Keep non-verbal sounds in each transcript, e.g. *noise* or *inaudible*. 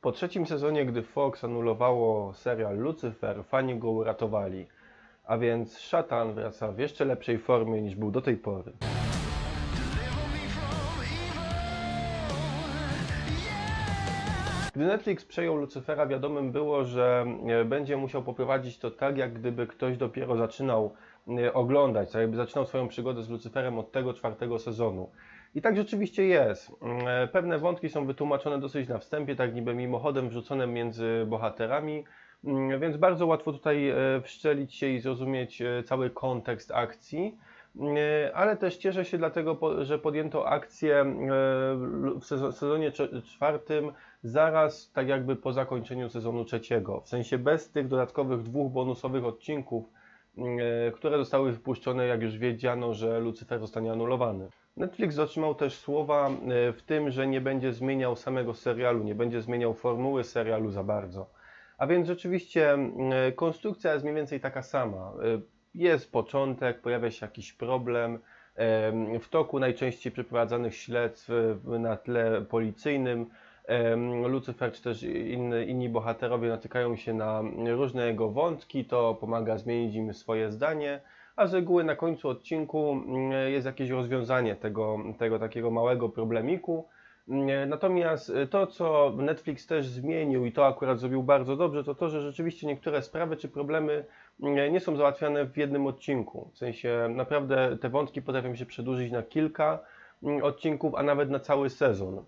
Po trzecim sezonie, gdy Fox anulowało serial Lucifer, fani go uratowali. A więc szatan wraca w jeszcze lepszej formie niż był do tej pory. Gdy Netflix przejął Lucifera, wiadomym było, że e, będzie musiał poprowadzić to tak, jak gdyby ktoś dopiero zaczynał e, oglądać, tak jakby zaczynał swoją przygodę z Luciferem od tego czwartego sezonu. I tak rzeczywiście jest. E, Pewne wątki są wytłumaczone dosyć na wstępie, tak niby mimochodem wrzucone między bohaterami, mm, więc bardzo łatwo tutaj e, wszczelić się i zrozumieć e, cały kontekst akcji. E, Ale też cieszę się dlatego, że podjęto akcję w sezo- sezonie czwartym zaraz tak jakby po zakończeniu sezonu trzeciego. W sensie bez tych dodatkowych dwóch bonusowych odcinków, które zostały wypuszczone, jak już wiedziano, że Lucifer zostanie anulowany. Netflix otrzymał też słowa e, w tym, że nie będzie zmieniał samego serialu, nie będzie zmieniał formuły serialu za bardzo. A więc rzeczywiście e, konstrukcja jest mniej więcej taka sama. E, Jest początek, pojawia się jakiś problem. em, W toku najczęściej przeprowadzanych śledztw na tle policyjnym Lucyfer czy też inny, inni bohaterowie natykają się na różne jego wątki, to pomaga zmienić im swoje zdanie, a z reguły na końcu odcinku mm, jest jakieś rozwiązanie tego, tego takiego małego problemiku. Mm, Natomiast to, co Netflix też zmienił i to akurat zrobił bardzo dobrze, to to, że rzeczywiście niektóre sprawy czy problemy mm, nie są załatwiane w jednym odcinku. W sensie naprawdę te wątki potrafią się przedłużyć na kilka odcinków, a nawet na cały sezon e,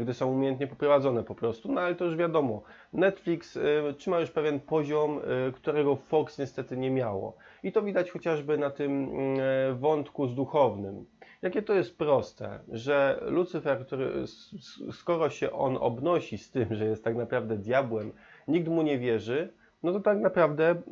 gdy są umiejętnie poprowadzone po prostu, no ale to już wiadomo. Netflix e, trzyma już pewien poziom, e, którego Fox niestety nie miało. I to widać chociażby na tym e, wątku z duchownym. Jakie to jest proste, że Lucyfer, który, skoro się on obnosi z tym, że jest tak naprawdę diabłem, nikt mu nie wierzy, no to tak naprawdę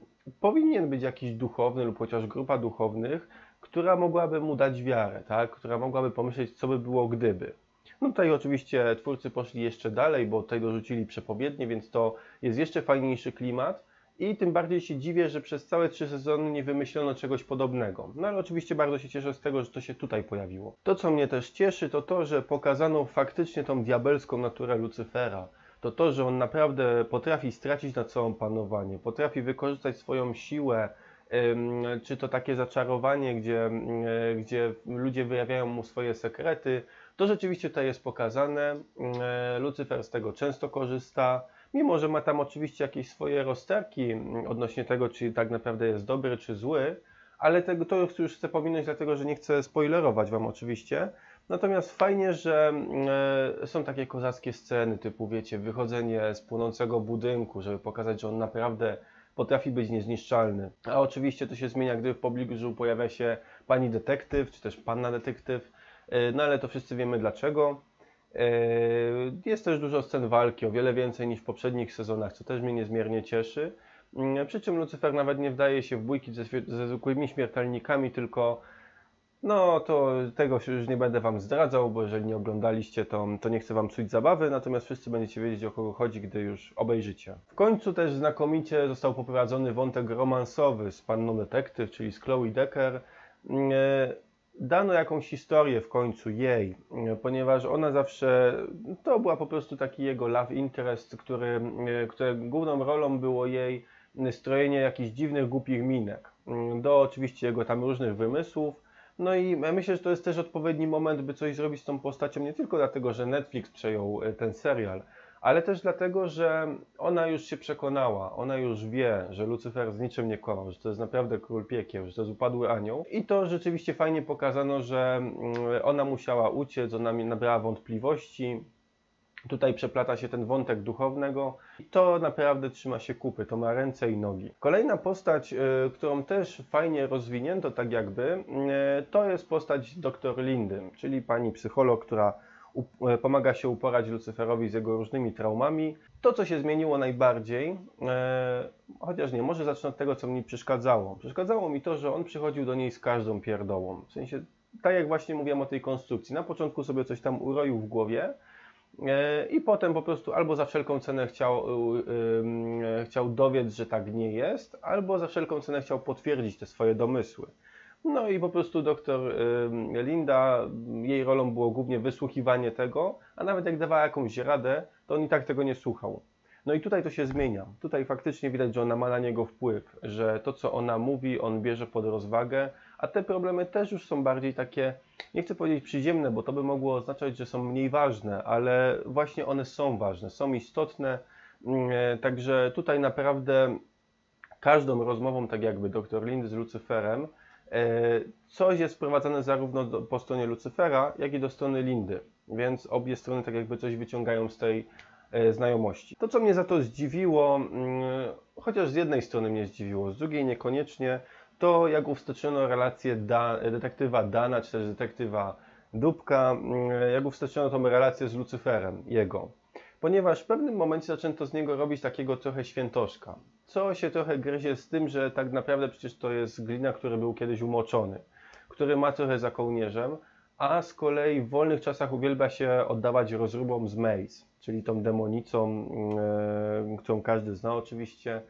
powinien być jakiś duchowny lub chociaż grupa duchownych, która mogłaby mu dać wiarę, tak? która mogłaby pomyśleć, co by było gdyby. No tutaj oczywiście twórcy poszli jeszcze dalej, bo tutaj dorzucili przepowiednie, więc to jest jeszcze fajniejszy klimat. I tym bardziej się dziwię, że przez całe trzy sezony nie wymyślono czegoś podobnego. No ale oczywiście bardzo się cieszę z tego, że to się tutaj pojawiło. To, co mnie też cieszy, to to, że pokazano faktycznie tą diabelską naturę Lucyfera. To to, że on naprawdę potrafi stracić nad sobą panowanie, potrafi wykorzystać swoją siłę, czy to takie zaczarowanie, gdzie, e, gdzie ludzie wyjawiają mu swoje sekrety. To rzeczywiście tutaj jest pokazane. E, Lucyfer z tego często korzysta. Mimo, że ma tam oczywiście jakieś swoje rozterki mm, odnośnie tego, czy tak naprawdę jest dobry, czy zły, ale tego to już chcę pominąć, dlatego że nie chcę spoilerować Wam oczywiście. Natomiast fajnie, że mm, e, są takie kozackie sceny, typu wiecie, wychodzenie z płonącego budynku, żeby pokazać, że on naprawdę potrafi być niezniszczalny. A oczywiście to się zmienia, gdy w pobliżu pojawia się pani detektyw, czy też panna detektyw, no ale to wszyscy wiemy dlaczego. E, Jest też dużo scen walki, o wiele więcej niż w poprzednich sezonach, co też mnie niezmiernie cieszy. Mm, Przy czym Lucyfer nawet nie wdaje się w bójki ze, ze zwykłymi śmiertelnikami, tylko no to tego już nie będę Wam zdradzał, bo jeżeli nie oglądaliście, to, to nie chcę Wam psuć zabawy, natomiast wszyscy będziecie wiedzieć o kogo chodzi, gdy już obejrzycie. W końcu też znakomicie został poprowadzony wątek romansowy z panną detektyw, czyli z Chloe Decker. E, Dano jakąś historię w końcu jej, e, ponieważ ona zawsze, to była po prostu taki jego love interest, który, e, które główną rolą było jej strojenie jakichś dziwnych, głupich minek. Mm, Do oczywiście jego tam różnych wymysłów. No i myślę, że to jest też odpowiedni moment, by coś zrobić z tą postacią, nie tylko dlatego, że Netflix przejął e, ten serial, ale też dlatego, że ona już się przekonała, ona już wie, że Lucyfer z niczym nie kłamał, że to jest naprawdę król piekieł, że to jest upadły anioł. I to rzeczywiście fajnie pokazano, że mm, ona musiała uciec, ona nabrała wątpliwości. Tutaj przeplata się ten wątek duchownego. I to naprawdę trzyma się kupy, to ma ręce i nogi. Kolejna postać, y, którą też fajnie rozwinięto, tak jakby, y, to jest postać dr Lindy, czyli pani psycholog, która pomaga się uporać Lucyferowi z jego różnymi traumami. To, co się zmieniło najbardziej, e, chociaż nie, może zacznę od tego, co mi przeszkadzało. Przeszkadzało mi to, że on przychodził do niej z każdą pierdołą. W sensie, tak jak właśnie mówiłem o tej konstrukcji. Na początku sobie coś tam uroił w głowie, E, I potem po prostu albo za wszelką cenę chciał, y, chciał dowiedz, że tak nie jest, albo za wszelką cenę chciał potwierdzić te swoje domysły. No i po prostu doktor Linda, jej rolą było głównie wysłuchiwanie tego, a nawet jak dawała jakąś radę, to on i tak tego nie słuchał. No i tutaj to się zmienia. Tutaj faktycznie widać, że ona ma na niego wpływ, że to, co ona mówi, on bierze pod rozwagę, a te problemy też już są bardziej takie, nie chcę powiedzieć przyziemne, bo to by mogło oznaczać, że są mniej ważne, ale właśnie one są ważne, są istotne. Mm, e, także tutaj naprawdę każdą rozmową, tak jakby dr Lindy z Lucyferem, coś jest wprowadzane zarówno do, po stronie Lucyfera, jak i do strony Lindy. Więc obie strony tak jakby coś wyciągają z tej e, znajomości. To, co mnie za to zdziwiło, mm, chociaż z jednej strony mnie zdziwiło, z drugiej niekoniecznie, to jak uwsteczono relację da, detektywa Dana, czy też detektywa Dubka, mm, jak uwsteczono tą relację z Lucyferem, jego. Ponieważ w pewnym momencie zaczęto z niego robić takiego trochę świętoszka, co się trochę gryzie z tym, że tak naprawdę przecież to jest glina, który był kiedyś umoczony, który ma trochę za kołnierzem, a z kolei w wolnych czasach uwielbia się oddawać rozróbom z Maze, czyli tą demonicą, yy, którą każdy zna oczywiście,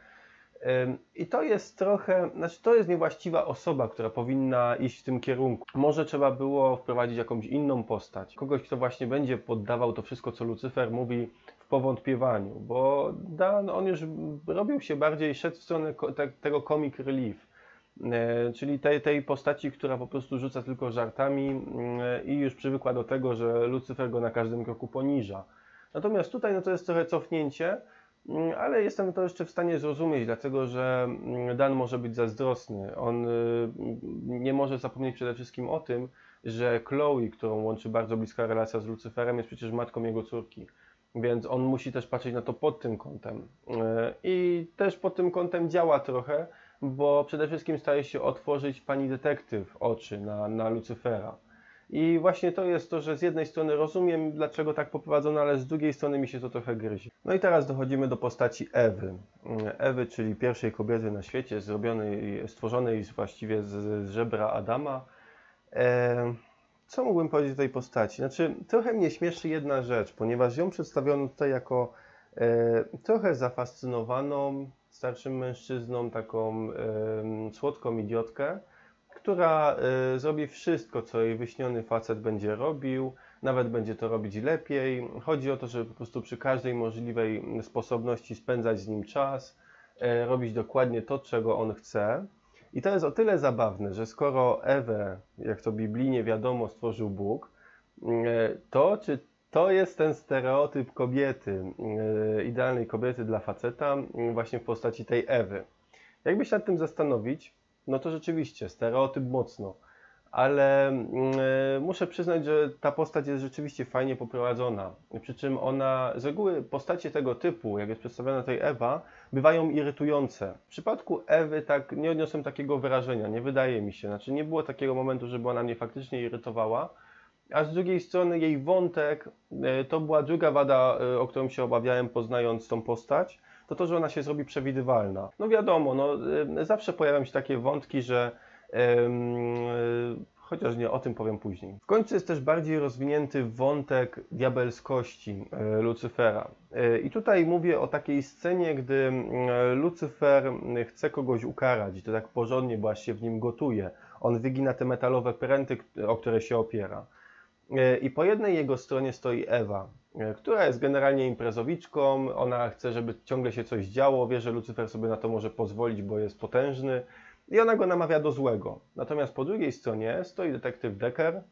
i to jest trochę, znaczy to jest niewłaściwa osoba, która powinna iść w tym kierunku. Może trzeba było wprowadzić jakąś inną postać, kogoś, kto właśnie będzie poddawał to wszystko, co Lucyfer mówi powątpiewaniu, bo Dan, on już robił się bardziej, szedł w stronę tego comic relief, e, czyli tej, tej postaci, która po prostu rzuca tylko żartami e, i już przywykła do tego, że Lucyfer go na każdym kroku poniża. Natomiast tutaj no to jest trochę cofnięcie, Mm, ale jestem to jeszcze w stanie zrozumieć, dlatego że mm, Dan może być zazdrosny. On y, nie może zapomnieć przede wszystkim o tym, że Chloe, którą łączy bardzo bliska relacja z Lucyferem, jest przecież matką jego córki. Więc on musi też patrzeć na to pod tym kątem. Y, I też pod tym kątem działa trochę, bo przede wszystkim staje się otworzyć pani detektyw oczy na, na Lucyfera. I właśnie to jest to, że z jednej strony rozumiem, dlaczego tak poprowadzono, ale z drugiej strony mi się to trochę gryzie. No i teraz dochodzimy do postaci Ewy. Ewy, czyli pierwszej kobiety na świecie, zrobionej, stworzonej właściwie z, z żebra Adama. E, co mógłbym powiedzieć o tej postaci? Znaczy, trochę mnie śmieszy jedna rzecz, ponieważ ją przedstawiono tutaj jako e, trochę zafascynowaną starszym mężczyzną, taką e, słodką idiotkę, która y, zrobi wszystko, co jej wyśniony facet będzie robił, nawet będzie to robić lepiej. Chodzi o to, żeby po prostu przy każdej możliwej sposobności spędzać z nim czas, y, robić dokładnie to, czego on chce. I to jest o tyle zabawne, że skoro Ewę, jak to biblijnie wiadomo, stworzył Bóg, y, to czy to jest ten stereotyp kobiety, idealnej kobiety dla faceta, właśnie w postaci tej Ewy. Jakby się nad tym zastanowić, no to rzeczywiście, stereotyp mocno. Ale y, muszę przyznać, że ta postać jest rzeczywiście fajnie poprowadzona. Przy czym ona, z reguły postacie tego typu, jak jest przedstawiona tutaj Ewa, bywają irytujące. W przypadku Ewy tak nie odniosłem takiego wrażenia, nie wydaje mi się. Znaczy nie było takiego momentu, żeby ona mnie faktycznie irytowała. A z drugiej strony jej wątek y, to była druga wada, y, o którą się obawiałem poznając tą postać to to, że ona się zrobi przewidywalna. No wiadomo, no, zawsze pojawiają się takie wątki, że chociaż nie, o tym powiem później. W końcu jest też bardziej rozwinięty wątek diabelskości y, Lucyfera. I tutaj mówię o takiej scenie, gdy Lucyfer chce kogoś ukarać, to tak porządnie, się w nim gotuje. On wygina te metalowe pręty, o które się opiera. I po jednej jego stronie stoi Ewa, E, która jest generalnie imprezowiczką. Ona chce, żeby ciągle się coś działo, wie, że Lucyfer sobie na to może pozwolić, bo jest potężny i ona go namawia do złego. Natomiast po drugiej stronie stoi detektyw Decker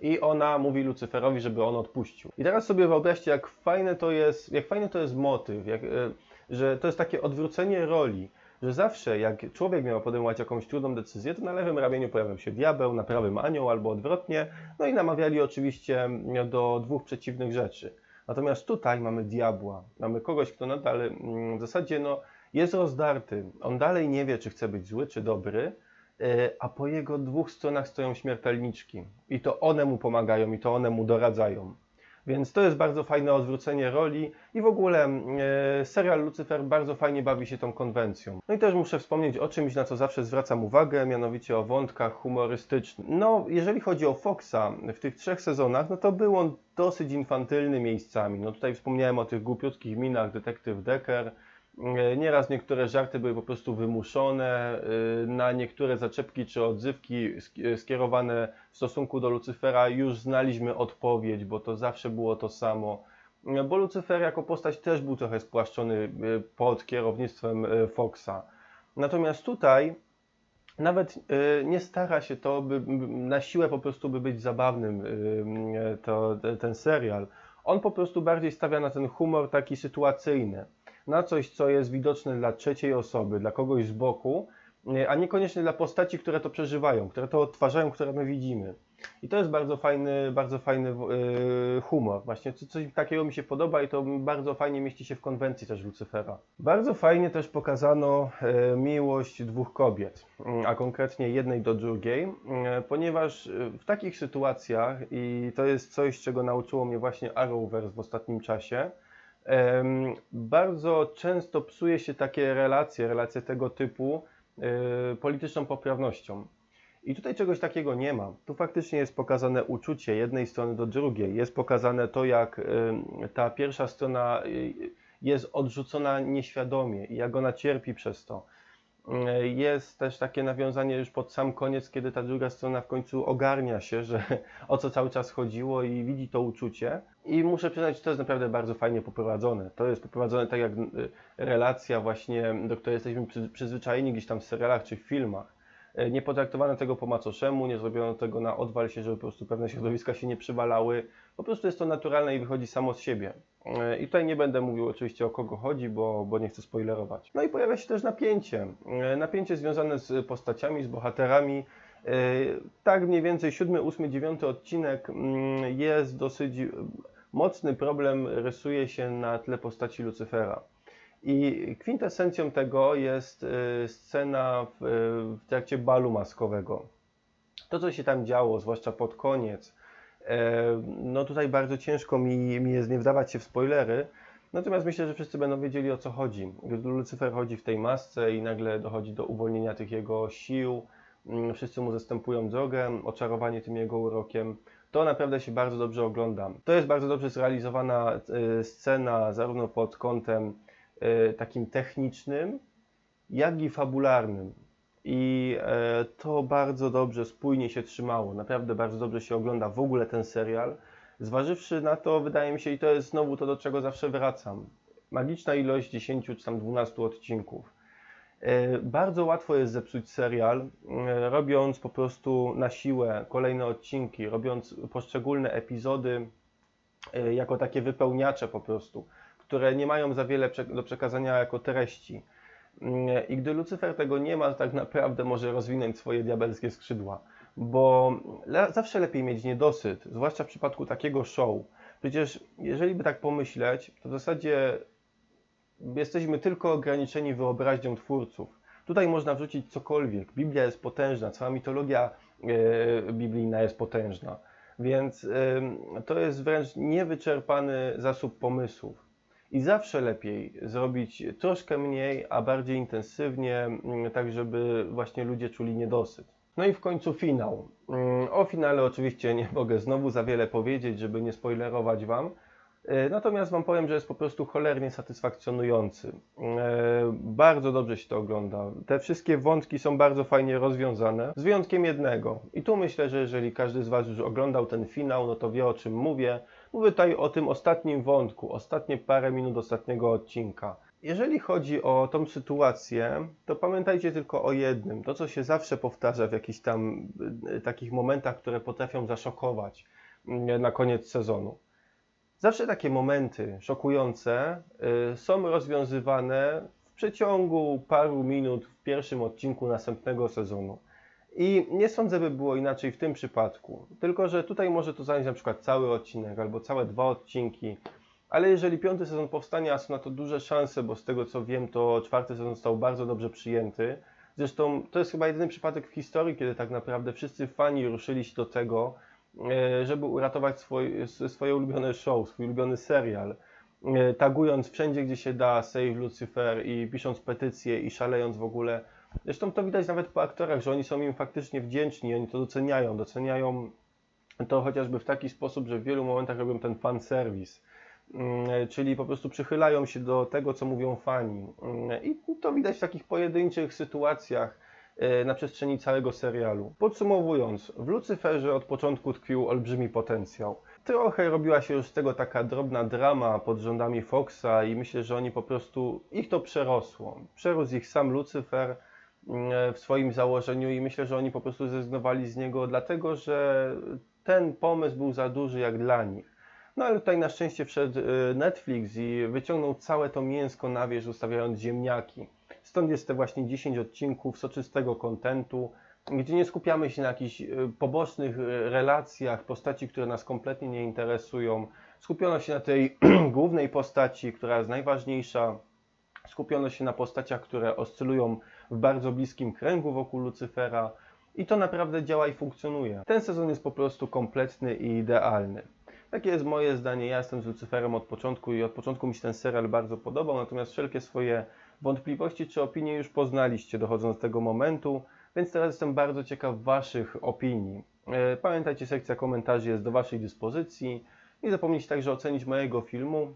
i ona mówi Lucyferowi, żeby on odpuścił. I teraz sobie wyobraźcie, jak fajne to jest, jak fajny to jest motyw, jak, e, że to jest takie odwrócenie roli że zawsze jak człowiek miał podejmować jakąś trudną decyzję, to na lewym ramieniu pojawiał się diabeł, na prawym anioł albo odwrotnie, no i namawiali oczywiście do dwóch przeciwnych rzeczy. Natomiast tutaj mamy diabła, mamy kogoś, kto nadal mm, w zasadzie no, jest rozdarty, on dalej nie wie, czy chce być zły, czy dobry, e, a po jego dwóch stronach stoją śmiertelniczki i to one mu pomagają i to one mu doradzają. Więc to jest bardzo fajne odwrócenie roli i w ogóle e, serial Lucifer bardzo fajnie bawi się tą konwencją. No i też muszę wspomnieć o czymś, na co zawsze zwracam uwagę, mianowicie o wątkach humorystycznych. No, jeżeli chodzi o Foxa w tych trzech sezonach, no to był on dosyć infantylny miejscami. No tutaj wspomniałem o tych głupiutkich minach detektyw Decker, Nieraz niektóre żarty były po prostu wymuszone, e, na niektóre zaczepki czy odzywki sk- skierowane w stosunku do Lucyfera już znaliśmy odpowiedź, bo to zawsze było to samo. E, Bo Lucyfer jako postać też był trochę spłaszczony e, pod kierownictwem e, Foxa. Natomiast tutaj nawet e, nie stara się to, by na siłę po prostu by być zabawnym e, to, te- ten serial. On po prostu bardziej stawia na ten humor taki sytuacyjny, na coś, co jest widoczne dla trzeciej osoby, dla kogoś z boku, e, a niekoniecznie dla postaci, które to przeżywają, które to odtwarzają, które my widzimy. I to jest bardzo fajny, bardzo fajny e, humor. Właśnie co- coś takiego mi się podoba i to bardzo fajnie mieści się w konwencji też Lucyfera. Bardzo fajnie też pokazano e, miłość dwóch kobiet, mm, a konkretnie jednej do drugiej, mm, ponieważ w takich sytuacjach, i to jest coś, czego nauczyło mnie właśnie Arrowverse w ostatnim czasie, bardzo często psuje się takie relacje, relacje tego typu e, polityczną poprawnością. I tutaj czegoś takiego nie ma. Tu faktycznie jest pokazane uczucie jednej strony do drugiej. Jest pokazane to, jak ta pierwsza strona y, jest odrzucona nieświadomie i jak ona cierpi przez to. Y, Jest też takie nawiązanie już pod sam koniec, kiedy ta druga strona w końcu ogarnia się, że o co cały czas chodziło i widzi to uczucie. I muszę przyznać, że to jest naprawdę bardzo fajnie poprowadzone. To jest poprowadzone tak jak y, relacja właśnie, do której jesteśmy przy- przyzwyczajeni gdzieś tam w serialach czy w filmach. E, Nie potraktowano tego po macoszemu, nie zrobiono tego na odwal się, żeby po prostu pewne środowiska się nie przywalały. Po prostu jest to naturalne i wychodzi samo z siebie. E, I tutaj nie będę mówił oczywiście o kogo chodzi, bo, bo nie chcę spoilerować. No i pojawia się też napięcie. Napięcie związane z postaciami, z bohaterami. E, Tak mniej więcej siódmy, ósmy, dziewiąty odcinek mm, jest dosyć e, mocny problem, rysuje się na tle postaci Lucyfera. I kwintesencją tego jest y, scena w, w trakcie balu maskowego. To, co się tam działo, zwłaszcza pod koniec, e, no tutaj bardzo ciężko mi, mi jest nie wdawać się w spoilery, natomiast myślę, że wszyscy będą wiedzieli o co chodzi. Lucyfer chodzi w tej masce i nagle dochodzi do uwolnienia tych jego sił, wszyscy mu zastępują drogę, oczarowanie tym jego urokiem, to naprawdę się bardzo dobrze ogląda. To jest bardzo dobrze zrealizowana y, scena, zarówno pod kątem e, takim technicznym, jak i fabularnym. I e, to bardzo dobrze, spójnie się trzymało. Naprawdę bardzo dobrze się ogląda w ogóle ten serial. Zważywszy na to, wydaje mi się, i to jest znowu to, do czego zawsze wracam. Magiczna ilość 10 czy tam 12 odcinków. E, Bardzo łatwo jest zepsuć serial, e, robiąc po prostu na siłę kolejne odcinki, robiąc poszczególne epizody e, jako takie wypełniacze po prostu, które nie mają za wiele do przekazania jako treści. I gdy Lucyfer tego nie ma, tak naprawdę może rozwinąć swoje diabelskie skrzydła, bo zawsze lepiej mieć niedosyt, zwłaszcza w przypadku takiego show. Przecież jeżeli by tak pomyśleć, to w zasadzie jesteśmy tylko ograniczeni wyobraźnią twórców. Tutaj można wrzucić cokolwiek. Biblia jest potężna, cała mitologia e, biblijna jest potężna. Więc to jest wręcz niewyczerpany zasób pomysłów. I zawsze lepiej zrobić troszkę mniej, a bardziej intensywnie, mm, tak żeby właśnie ludzie czuli niedosyt. No i w końcu finał. Mm, O finale oczywiście nie mogę znowu za wiele powiedzieć, żeby nie spoilerować Wam. E, Natomiast Wam powiem, że jest po prostu cholernie satysfakcjonujący. E, Bardzo dobrze się to ogląda. Te wszystkie wątki są bardzo fajnie rozwiązane, z wyjątkiem jednego. I tu myślę, że jeżeli każdy z Was już oglądał ten finał, no to wie o czym mówię. Mówię tutaj o tym ostatnim wątku, ostatnie parę minut ostatniego odcinka. Jeżeli chodzi o tą sytuację, to pamiętajcie tylko o jednym. To, co się zawsze powtarza w jakichś tam e, takich momentach, które potrafią zaszokować mm, na koniec sezonu. Zawsze takie momenty szokujące y, są rozwiązywane w przeciągu paru minut w pierwszym odcinku następnego sezonu. I nie sądzę, by było inaczej w tym przypadku. Tylko, że tutaj może to zająć na przykład cały odcinek albo całe dwa odcinki. Ale jeżeli piąty sezon powstanie, a są na to duże szanse, bo z tego co wiem, to czwarty sezon został bardzo dobrze przyjęty. Zresztą to jest chyba jedyny przypadek w historii, kiedy tak naprawdę wszyscy fani ruszyli się do tego, żeby uratować swój, swoje ulubione show, swój ulubiony serial. E, Tagując wszędzie, gdzie się da, Save Lucifer i pisząc petycje i szalejąc w ogóle. Zresztą to widać nawet po aktorach, że oni są im faktycznie wdzięczni, oni to doceniają. Doceniają to chociażby w taki sposób, że w wielu momentach robią ten fan service. mm, czyli po prostu przychylają się do tego, co mówią fani. Mm, I to widać w takich pojedynczych sytuacjach e, na przestrzeni całego serialu. Podsumowując, w Lucyferze od początku tkwił olbrzymi potencjał. Trochę robiła się już z tego taka drobna drama pod rządami Foxa i myślę, że oni po prostu, ich to przerosło. Przerósł ich sam Lucyfer mm, w swoim założeniu i myślę, że oni po prostu zrezygnowali z niego dlatego, że ten pomysł był za duży jak dla nich. No ale tutaj na szczęście wszedł y, Netflix i wyciągnął całe to mięsko na wierzch, zostawiając ziemniaki. Stąd jest te właśnie 10 odcinków soczystego kontentu, gdzie nie skupiamy się na jakichś y, pobocznych y, relacjach, postaci, które nas kompletnie nie interesują. Skupiono się na tej *clears throat* głównej postaci, która jest najważniejsza. Skupiono się na postaciach, które oscylują w bardzo bliskim kręgu wokół Lucyfera. I to naprawdę działa i funkcjonuje. Ten sezon jest po prostu kompletny i idealny. Takie jest moje zdanie. Ja jestem z Lucyferem od początku i od początku mi się ten serial bardzo podobał, natomiast wszelkie swoje wątpliwości czy opinie już poznaliście dochodząc do tego momentu, więc teraz jestem bardzo ciekaw Waszych opinii. E, Pamiętajcie, sekcja komentarzy jest do Waszej dyspozycji. Nie zapomnijcie także ocenić mojego filmu.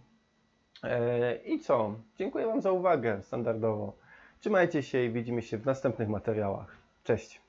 E, I co? Dziękuję Wam za uwagę standardowo. Trzymajcie się i widzimy się w następnych materiałach. Cześć!